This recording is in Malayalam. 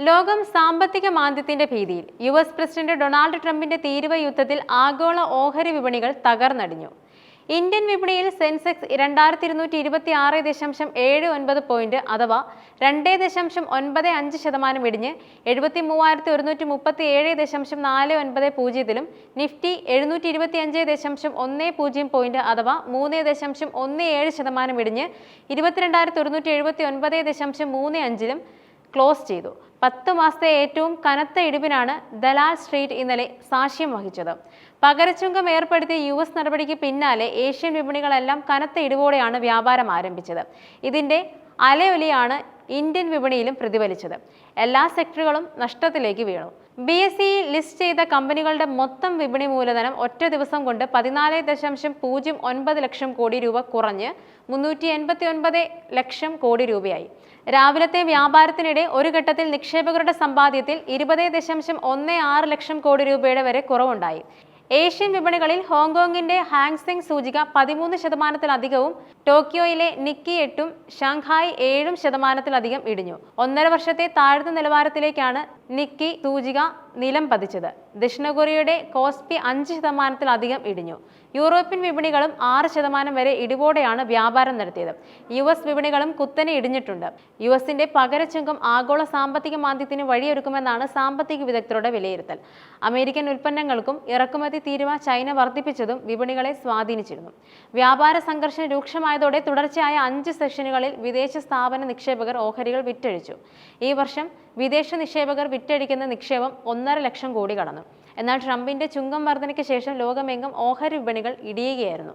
ലോകം സാമ്പത്തിക മാന്ദ്യത്തിന്റെ ഭീതിയിൽ യു എസ് പ്രസിഡന്റ് ഡൊണാൾഡ് ട്രംപിന്റെ തീരുവ യുദ്ധത്തിൽ ആഗോള ഓഹരി വിപണികൾ തകർന്നടിഞ്ഞു. ഇന്ത്യൻ വിപണിയിൽ സെൻസെക്സ് രണ്ടായിരത്തി ഇരുന്നൂറ്റി ഇരുപത്തി ആറ് ദശാംശം ഏഴ് ഒൻപത് പോയിന്റ് അഥവാ രണ്ട് ദശാംശം ഒൻപത് അഞ്ച് ശതമാനം ഇടിഞ്ഞ് എഴുപത്തി മൂവായിരത്തി ഒരുന്നൂറ്റി മുപ്പത്തി ഏഴ് ദശാംശം നാല് ഒൻപത് പൂജ്യത്തിലും നിഫ്റ്റി എഴുന്നൂറ്റി ഇരുപത്തി അഞ്ച് ദശാംശം ഒന്ന് പൂജ്യം പോയിന്റ് അഥവാ മൂന്ന് ദശാംശം ഒന്ന് ഏഴ് ശതമാനം ഇടിഞ്ഞ് ഇരുപത്തിരണ്ടായിരത്തി ഒരുന്നൂറ്റി എഴുപത്തി ഒൻപത് ദശാംശം മൂന്ന് അഞ്ചിലും ക്ലോസ് ചെയ്തു. പത്ത് മാസത്തെ ഏറ്റവും കനത്ത ഇടിവിനാണ് ദലാൽ സ്ട്രീറ്റ് ഇന്നലെ സാക്ഷ്യം വഹിച്ചത്. പകരച്ചുങ്കം ഏർപ്പെടുത്തിയ യു എസ് നടപടിക്ക് പിന്നാലെ ഏഷ്യൻ വിപണികളെല്ലാം കനത്ത ഇടിവോടെയാണ് വ്യാപാരം ആരംഭിച്ചത്. ഇതിന്റെ അലയൊലിയാണ് ഇന്ത്യൻ വിപണിയിലും പ്രതിഫലിച്ചത്. എല്ലാ സെക്ടറുകളും നഷ്ടത്തിലേക്ക് വീണു. ബി എസ് സി ലിസ്റ്റ് ചെയ്ത കമ്പനികളുടെ മൊത്തം വിപണി മൂലധനം ഒറ്റ ദിവസം കൊണ്ട് പതിനാല് ദശാംശം പൂജ്യം ഒൻപത് ലക്ഷം കോടി രൂപ കുറഞ്ഞ് മുന്നൂറ്റി എൺപത്തി ഒൻപത് ലക്ഷം കോടി രൂപയായി. രാവിലത്തെ വ്യാപാരത്തിനിടെ ഒരു ഘട്ടത്തിൽ നിക്ഷേപകരുടെ സമ്പാദ്യത്തിൽ ഇരുപത് ദശാംശം ഒന്ന് ആറ് ലക്ഷം കോടി രൂപയുടെ വരെ കുറവുണ്ടായി. ഏഷ്യൻ വിപണികളിൽ ഹോങ്കോങ്ങിന്റെ ഹാങ്സെങ് സൂചിക പതിമൂന്ന് ശതമാനത്തിലധികവും ടോക്കിയോയിലെ നിക്കി എട്ടും ഷാങ്ഹായ് ഏഴും ശതമാനത്തിലധികം ഇടിഞ്ഞു. ഒന്നര വർഷത്തെ താഴ്ന്ന നിലവാരത്തിലേക്കാണ് നിക്കി സൂചിക നിലം പതിച്ചത്. ദക്ഷിണ കൊറിയയുടെ കോസ്പി അഞ്ച് ശതമാനത്തിലധികം ഇടിഞ്ഞു. യൂറോപ്യൻ വിപണികളും ആറ് ശതമാനം വരെ ഇടിവോടെയാണ് വ്യാപാരം നടത്തിയത്. യു എസ് വിപണികളും കുത്തനെ ഇടിഞ്ഞിട്ടുണ്ട്. യു എസിന്റെ പകരച്ചുങ്കം ആഗോള സാമ്പത്തിക മാന്ദ്യത്തിന് വഴിയൊരുക്കുമെന്നാണ് സാമ്പത്തിക വിദഗ്ധരുടെ വിലയിരുത്തൽ. അമേരിക്കൻ ഉൽപ്പന്നങ്ങൾക്കും ഇറക്കുമതി തീരുവ ചൈന വർദ്ധിപ്പിച്ചതും വിപണികളെ സ്വാധീനിച്ചിരുന്നു. വ്യാപാര സംഘർഷം രൂക്ഷമായതോടെ തുടർച്ചയായ അഞ്ച് സെഷനുകളിൽ വിദേശ സ്ഥാപന നിക്ഷേപകർ ഓഹരികൾ വിറ്റഴിച്ചു. ഈ വർഷം വിദേശ നിക്ഷേപകർ വിറ്റഴിക്കുന്ന നിക്ഷേപം ഒന്നര ലക്ഷം കോടി കടന്നു. എന്നാൽ ട്രംപിന്റെ ചുങ്കം വർധനയ്ക്ക് ശേഷം ലോകമെങ്ങും ഓഹരി വിപണികൾ ഇടിയുകയായിരുന്നു.